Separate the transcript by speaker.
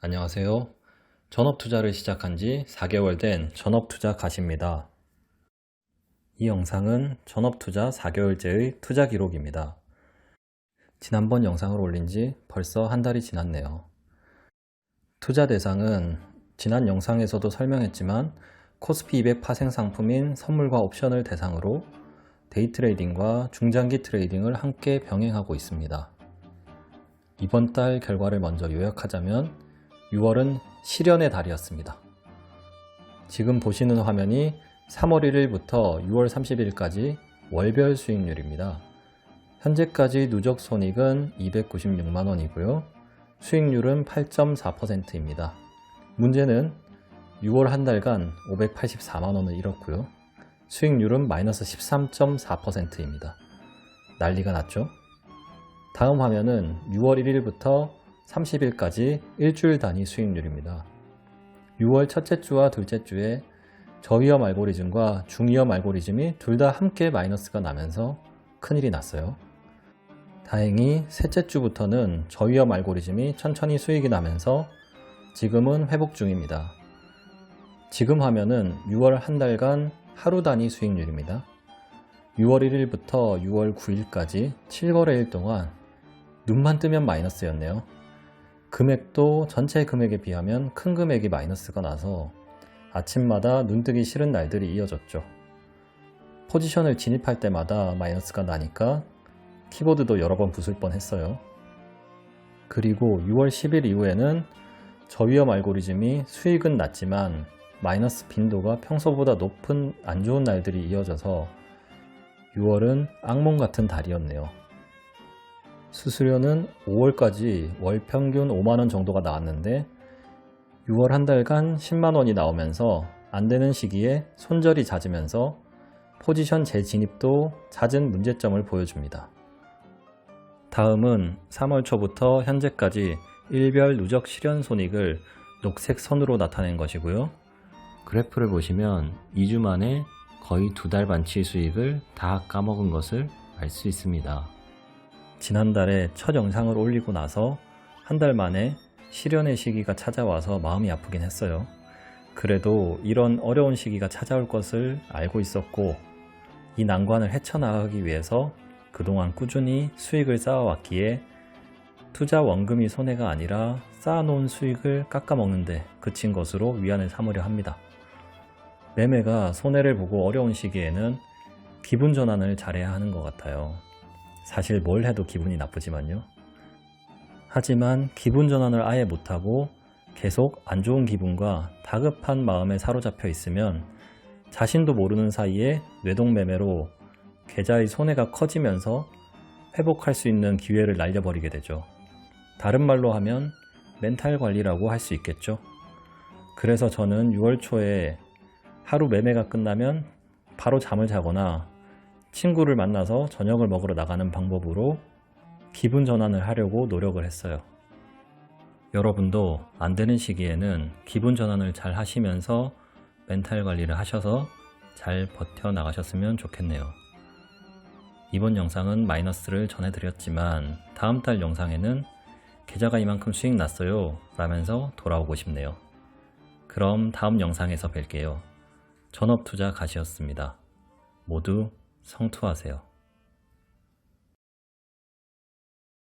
Speaker 1: 안녕하세요. 전업 투자를 시작한 지 4개월 된 전업 투자 가시입니다. 이 영상은 전업 투자 4개월째의 투자 기록입니다. 지난번 영상을 올린 지 벌써 한 달이 지났네요. 투자 대상은 지난 영상에서도 설명했지만 코스피 200 파생 상품인 선물과 옵션을 대상으로 데이 트레이딩과 중장기 트레이딩을 함께 병행하고 있습니다. 이번 달 결과를 먼저 요약하자면 6월은 실현의 달이었습니다. 지금 보시는 화면이 3월 1일부터 6월 30일까지 월별 수익률입니다. 현재까지 누적 손익은 296만 원이고요. 수익률은 8.4%입니다. 문제는 6월 한 달간 584만 원을 잃었고요. 수익률은 마이너스 13.4%입니다. 난리가 났죠? 다음 화면은 6월 1일부터 30일까지 일주일 단위 수익률입니다. 6월 첫째 주와 둘째 주에 저위험 알고리즘과 중위험 알고리즘이 둘 다 함께 마이너스가 나면서 큰일이 났어요. 다행히 셋째 주부터는 저위험 알고리즘이 천천히 수익이 나면서 지금은 회복 중입니다. 지금 화면은 6월 한 달간 하루 단위 수익률입니다. 6월 1일부터 6월 9일까지 7거래일 동안 눈만 뜨면 마이너스였네요. 금액도 전체 금액에 비하면 큰 금액이 마이너스가 나서 아침마다 눈뜨기 싫은 날들이 이어졌죠. 포지션을 진입할 때마다 마이너스가 나니까 키보드도 여러 번 부술 뻔 했어요. 그리고 6월 10일 이후에는 저위험 알고리즘이 수익은 낮지만 마이너스 빈도가 평소보다 높은 안 좋은 날들이 이어져서 6월은 악몽 같은 달이었네요. 수수료는 5월까지 월 평균 5만원 정도가 나왔는데 6월 한 달간 10만원이 나오면서 안 되는 시기에 손절이 잦으면서 포지션 재진입도 잦은 문제점을 보여줍니다. 다음은 3월 초부터 현재까지 일별 누적 실현 손익을 녹색 선으로 나타낸 것이고요. 그래프를 보시면 2주 만에 거의 두 달 반치 수익을 다 까먹은 것을 알 수 있습니다. 지난달에 첫 영상을 올리고 나서 한 달 만에 실현의 시기가 찾아와서 마음이 아프긴 했어요. 그래도 이런 어려운 시기가 찾아올 것을 알고 있었고 이 난관을 헤쳐나가기 위해서 그동안 꾸준히 수익을 쌓아왔기에 투자 원금이 손해가 아니라 쌓아놓은 수익을 깎아먹는데 그친 것으로 위안을 삼으려 합니다. 매매가 손해를 보고 어려운 시기에는 기분 전환을 잘해야 하는 것 같아요. 사실 뭘 해도 기분이 나쁘지만요. 하지만 기분 전환을 아예 못하고 계속 안 좋은 기분과 다급한 마음에 사로잡혀 있으면 자신도 모르는 사이에 뇌동매매로 계좌의 손해가 커지면서 회복할 수 있는 기회를 날려버리게 되죠. 다른 말로 하면 멘탈 관리라고 할 수 있겠죠. 그래서 저는 6월 초에 하루 매매가 끝나면 바로 잠을 자거나 친구를 만나서 저녁을 먹으러 나가는 방법으로 기분 전환을 하려고 노력을 했어요. 여러분도 안 되는 시기에는 기분 전환을 잘 하시면서 멘탈 관리를 하셔서 잘 버텨 나가셨으면 좋겠네요. 이번 영상은 마이너스를 전해드렸지만 다음 달 영상에는 계좌가 이만큼 수익 났어요 라면서 돌아오고 싶네요. 그럼 다음 영상에서 뵐게요. 전업투자 가시였습니다. 모두 성투하세요.